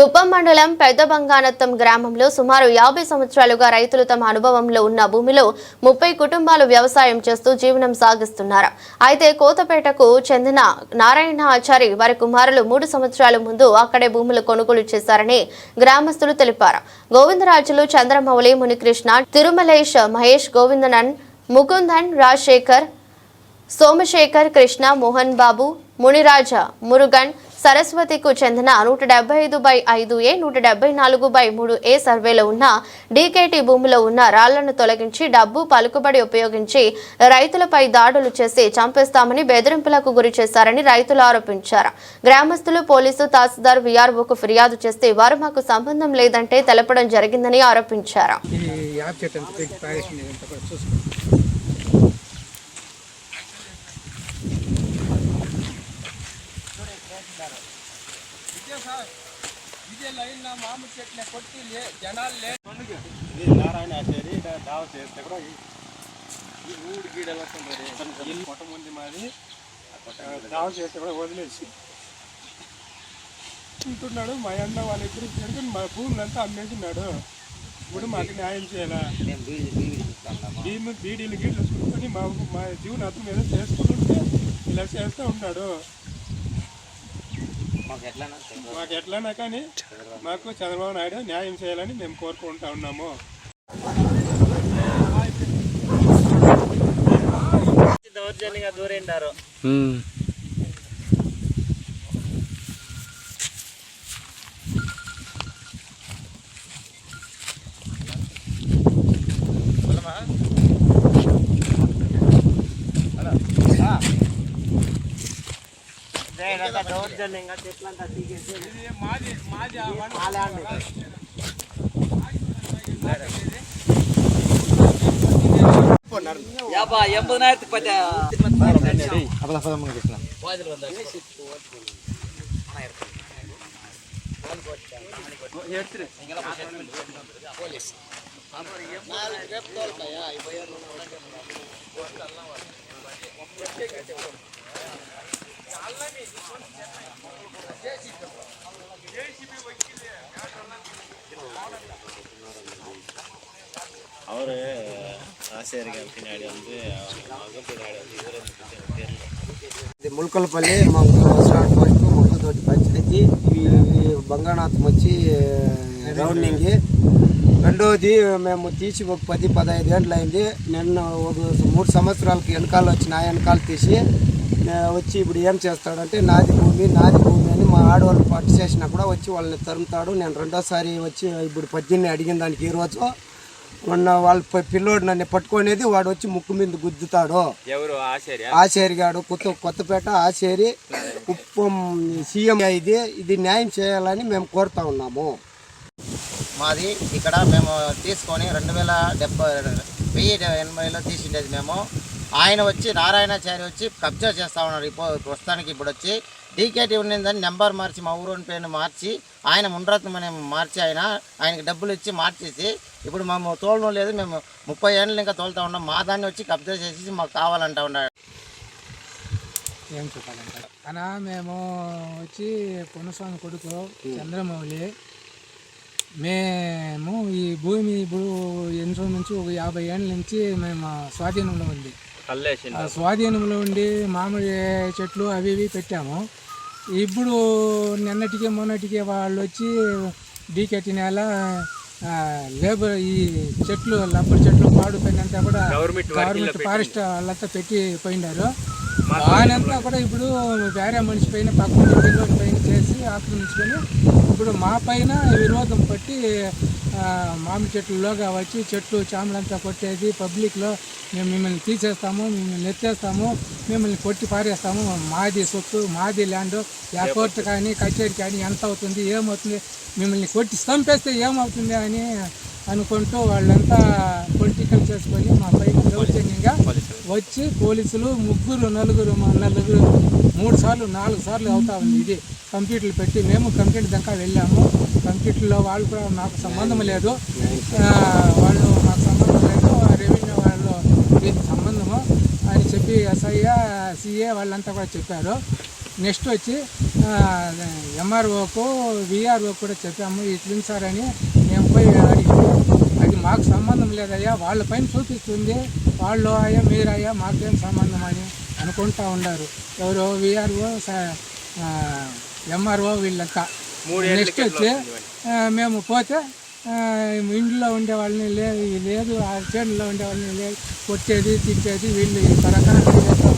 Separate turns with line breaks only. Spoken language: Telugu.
కుప్పం మండలం పెద్ద బంగానత్తం గ్రామంలో సుమారు యాభై సంవత్సరాలుగా రైతులు తమ అనుభవంలో ఉన్న భూమిలో ముప్పై కుటుంబాలు వ్యవసాయం చేస్తూ జీవనం సాగిస్తున్నారు. అయితే కోతపేటకు చెందిన నారాయణ ఆచారి వారి కుమారులు మూడు సంవత్సరాల ముందు అక్కడే భూములు కొనుగోలు చేశారని గ్రామస్తులు తెలిపారు. గోవిందరాజులు చంద్రమౌళి మునికృష్ణ తిరుమలేష్ మహేష్ గోవిందనన్ ముకుందన్ రాజశేఖర్ సోమశేఖర్ కృష్ణ మోహన్ బాబు మునిరాజ మురుగన్ సరస్వతికు చెందిన నూట డెబ్బై ఐదు బై ఐదు ఏ నూట డెబ్బై నాలుగు బై మూడు ఏ సర్వేలో ఉన్న డీకేటీ భూమిలో ఉన్న రాళ్ళను తొలగించి డబ్బు పలుకుబడి ఉపయోగించి రైతులపై దాడులు చేసి చంపేస్తామని బెదిరింపులకు గురి చేశారని రైతులు ఆరోపించారు. గ్రామస్తులు పోలీసు తహసీల్దార్ వీఆర్ఓకు ఫిర్యాదు చేస్తే వారు మాకు సంబంధం లేదంటే తెలపడం జరిగిందని ఆరోపించారు.
పెట్టి పారేసింది ఇదంతా కూడా చూసుకో
ఇది నారాయణ ఆచారి దావ చేస్తే కూడా ఈ- ఊడి గీడలు వస్తుంటుంది. ఇల్లు మొట్ట ముందు.
దావ చేస్తే కూడా వదిలేసి. ఉంటున్నాడు మా అన్న వాళ్ళ ఇద్దరు చేరుకుని మా భూములు అంతా అమ్మేసినాడు ఇప్పుడు మాకు న్యాయం చేయాలా? భీము బీడీలు గీట్లు చూసుకొని మా మా జీవనాథం ఏదో చేసుకుంటుంటే ఇలా చేస్తూ ఉన్నాడు. మాకు ఎట్లన్నా కానీ మాకు చంద్రబాబు నాయుడు న్యాయం చేయాలని మేము కోరుకుంటా ఉన్నాము.
దౌర్జన్యంగా దూరిండారు. దౌర్జన్యంగా చెట్లంతా తీసేసి
அவர் ஆசிரியர்கள் பின்னாடி வந்து மகன் பின்னாடி வந்து இவர் வந்து தெரியல
ఇది ములకలపల్లి మా సంవత్సరాల వరకు మొక్కతోటి పంచాయతీ ఈ ఈ బంగాళాతం వచ్చి రౌండింగ్ రెండోది మేము తీసి ఒక పది పదహైదు ఏళ్ళు అయింది నిన్న ఒక మూడు సంవత్సరాలకి వెనకాల వచ్చి నా వెనకాల తీసి ఆ, వచ్చి ఇప్పుడు ఏం చేస్తాడంటే నాది భూమి నాది భూమి అని మా ఆడవాళ్ళు పట్టు చేసినా కూడా వచ్చి వాళ్ళని తరుముతాడు. నేను రెండోసారి వచ్చి ఇప్పుడు పద్దెనిమిది అడిగిన దానికి ఈరోజు మొన్న వాళ్ళ పిల్లోడు నన్ను పట్టుకునేది వాడు వచ్చి ముక్కు మీద గుద్దుతాడు.
ఎవరు? ఆచార్య?
ఆచేరిగాడు కొత్త కొత్తపేట ఆచేరి కుప్పం సీఎం ఇది ఇది న్యాయం చేయాలని మేము కోరుతా ఉన్నాము.
మాది ఇక్కడ మేము తీసుకొని రెండు వేల డెబ్బై వెయ్యి ఎనభైలో తీసిండేది మేము. ఆయన వచ్చి నారాయణాచారి వచ్చి కబ్జా చేస్తా ఉన్నారు. ఇప్పుడు ప్రస్తుతానికి ఇప్పుడు వచ్చి డీకేటీ ఉన్నదని నెంబర్ మార్చి మా ఊరోని పేరుని మార్చి ఆయన ముండ్రత్నం అని మార్చి ఆయన ఆయనకి డబ్బులు ఇచ్చి మార్చేసి ఇప్పుడు మేము తోలడం లేదు మేము ముప్పై ఏళ్ళు ఇంకా తోలుతా ఉన్నాం. మా దాన్ని వచ్చి కబ్జా చేసి మాకు కావాలంటా ఉన్నాడు.
ఏం చెప్పాలంటే అనా మేము వచ్చి పొన్నస్వామి కొడుకు చంద్రమౌళి మేము ఈ భూమి ఇప్పుడు ఎన్ని రోజుల నుంచి? ఒక యాభై ఏళ్ళ నుంచి మేము స్వాధీనంలో ఉంది స్వాధీనంలో ఉండి మామిడి చెట్లు అవి ఇవి పెట్టాము. ఇప్పుడు నిన్నటికి మొన్నటికి వాళ్ళు వచ్చి డీకెట్టి నేల లేబర్ ఈ చెట్లు రబ్బర్ చెట్లు పాడుపోయినంతా కూడా
గవర్నమెంట్
ఫారెస్ట్ వాళ్ళంతా పెట్టి పోయినారు వానంతా కూడా. ఇప్పుడు వేరే మనిషి పైన పక్కన పైన ఆక్రమించుకొని ఇప్పుడు మా పైన విరోధం పట్టి ఆ, మామిడి చెట్లలోగా వచ్చి చెట్లు చామలంతా కొట్టేది పబ్లిక్లో మేము మిమ్మల్ని తీసేస్తాము మిమ్మల్ని ఎత్తేస్తాము మిమ్మల్ని కొట్టి పారేస్తాము. మాది సొత్తు మాది ల్యాండ్ యా కోర్టు కానీ కచేరీ కానీ ఎంత అవుతుంది ఏమవుతుంది? మిమ్మల్ని కొట్టి చంపేస్తే ఏమవుతుంది అని అనుకుంటూ వాళ్ళంతా పొలిటికల్ చేసుకొని మా పైన దౌర్జన్యంగా వచ్చి పోలీసులు ముగ్గురు నలుగురు మా నలుగురు మూడు సార్లు నాలుగు సార్లు అవుతా ఉంది ఇది. కంప్యూటర్లు పెట్టి మేము కంప్యూటర్ దాకా వెళ్ళాము. కంప్యూటర్లో వాళ్ళు కూడా మాకు సంబంధం లేదు. వాళ్ళు మాకు సంబంధం లేదు. రెవెన్యూ వాళ్ళు దీనికి సంబంధము అని చెప్పి ఎస్ఐ సిఏ వాళ్ళంతా కూడా చెప్పారు. నెక్స్ట్ వచ్చి ఎంఆర్ఓకు విఆర్ఓ కూడా చెప్పాము. ఇట్లుంది సార్ అని మేము పోయి అడిగితే అది మాకు సంబంధం లేదయ్యా వాళ్ళ పైన చూపిస్తుంది. వాళ్ళు అయ్యా మీరయ్యా మాకేం సంబంధం అని అనుకుంటా ఉన్నారు ఎవరో విఆర్ఓ ఎంఆర్ఓ వీళ్ళంతా. నెక్స్ట్ వచ్చి మేము పోతే ఇంట్లో ఉండే వాళ్ళని లేదు లేదు ఆ చేనులో ఉండే వాళ్ళని లేదు కొట్టేది తిట్టేది వీళ్ళు చేస్తూ